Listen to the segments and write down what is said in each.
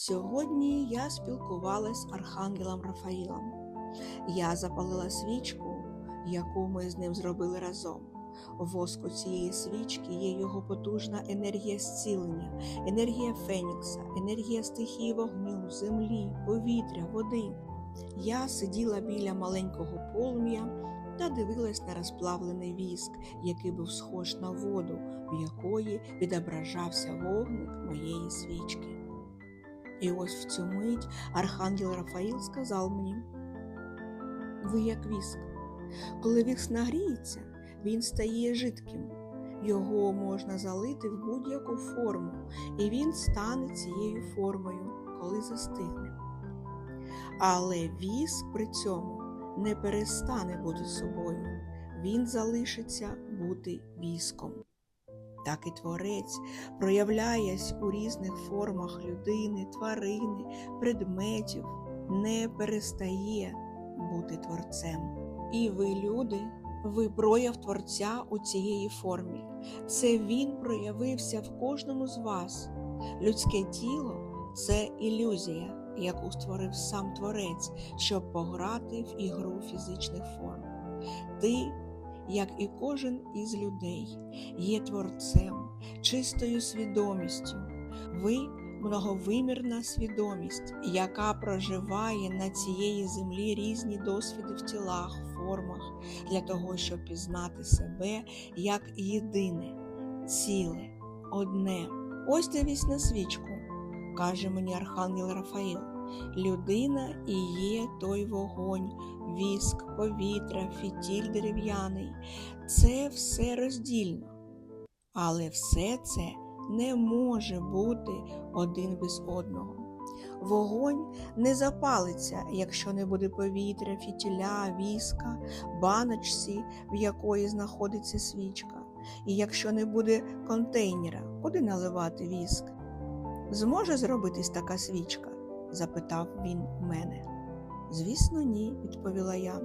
Сьогодні я спілкувалась з Архангелом Рафаїлом. Я запалила свічку, яку ми з ним зробили разом. Воску цієї свічки є його потужна енергія зцілення, енергія Фенікса, енергія стихії вогню, землі, повітря, води. Я сиділа біля маленького полум'я та дивилась на розплавлений віск, який був схож на воду, в якої відображався вогник моєї свічки. І ось в цю мить Архангел Рафаїл сказав мені: Ви як віск. Коли віск нагріється, він стає жидким. Його можна залити в будь-яку форму, і він стане цією формою, коли застигне. Але віск при цьому не перестане бути собою, він залишиться бути віском. Так і творець проявляясь у різних формах людини, тварини, предметів, не перестає бути творцем. І ви, люди, ви прояв Творця у цієї формі. Це Він проявився в кожному з вас. Людське тіло це ілюзія, яку створив сам Творець, щоб пограти в ігру фізичних форм. Ти, як і кожен із людей, є творцем, чистою свідомістю. Ви многовимірна свідомість, яка проживає на цієї землі різні досвіди в тілах, формах, для того, щоб пізнати себе як єдине, ціле, одне. Ось дивись на свічку, каже мені Архангел Рафаїл. Людина і є той вогонь, віск, повітря, фітіль дерев'яний. Це все роздільно. Але все це не може бути один без одного. Вогонь не запалиться, якщо не буде повітря, фітіля, віска, баночці, в якої знаходиться свічка, і якщо не буде контейнера, куди наливати віск. Зможе зробитись така свічка? Запитав він мене. Звісно, ні, відповіла я.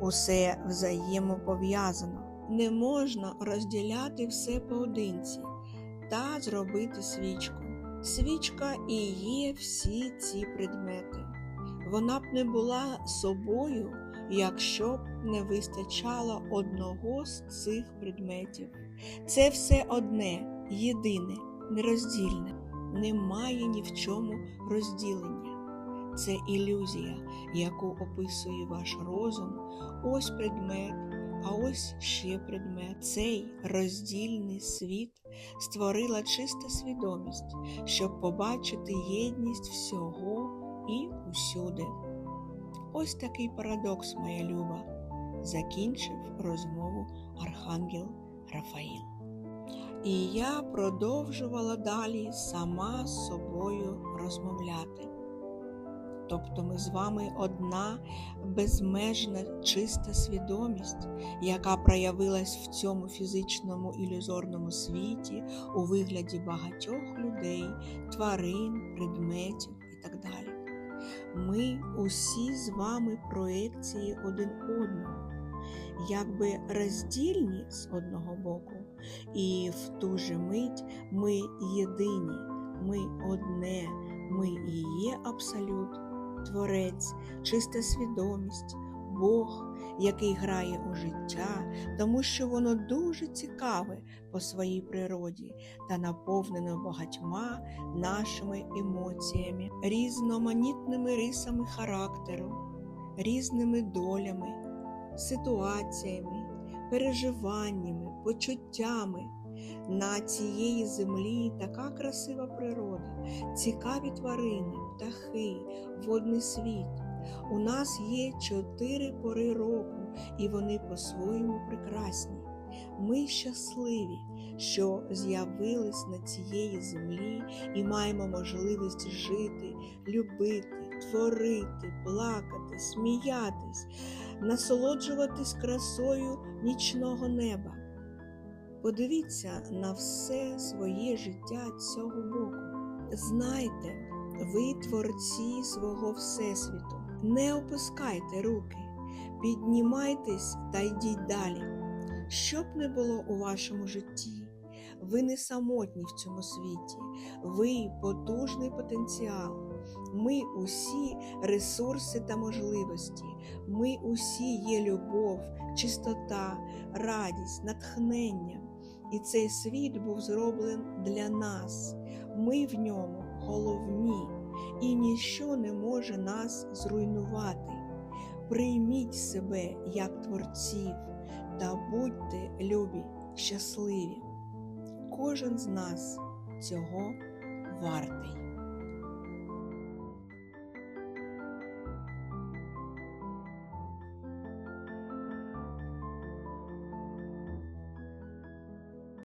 Усе взаємопов'язано. Не можна розділяти все поодинці та зробити свічку. Свічка і є всі ці предмети. Вона б не була собою, якщо б не вистачало одного з цих предметів. Це все одне, єдине, нероздільне, немає ні в чому розділення. Це ілюзія, яку описує ваш розум. Ось предмет, а ось ще предмет. Цей роздільний світ створила чиста свідомість, щоб побачити єдність всього і усюди. Ось такий парадокс, моя люба, закінчив розмову Архангел Рафаїл. І я продовжувала далі сама з собою розмовляти. Тобто ми з вами одна безмежна чиста свідомість, яка проявилась в цьому фізичному ілюзорному світі у вигляді багатьох людей, тварин, предметів і так далі. Ми усі з вами проекції один одного, якби роздільні з одного боку, і в ту же мить ми єдині, ми одне, ми і є абсолют. Творець, чиста свідомість, Бог, який грає у життя, тому що воно дуже цікаве по своїй природі та наповнено багатьма нашими емоціями, різноманітними рисами характеру, різними долями, ситуаціями, переживаннями, почуттями. На цієї землі така красива природа, цікаві тварини, птахи, водний світ. У нас є чотири пори року, і вони по-своєму прекрасні. Ми щасливі, що з'явились на цієї землі і маємо можливість жити, любити, творити, плакати, сміятись, насолоджуватись красою нічного неба. Подивіться на все своє життя цього боку. Знайте, ви творці свого Всесвіту. Не опускайте руки, піднімайтесь та йдіть далі. Що б не було у вашому житті, ви не самотні в цьому світі, ви потужний потенціал. Ми усі ресурси та можливості. Ми усі є любов, чистота, радість, натхнення. І цей світ був зроблений для нас. Ми в ньому головні, і ніщо не може нас зруйнувати. Прийміть себе як творців та будьте любі, щасливі. Кожен з нас цього вартий.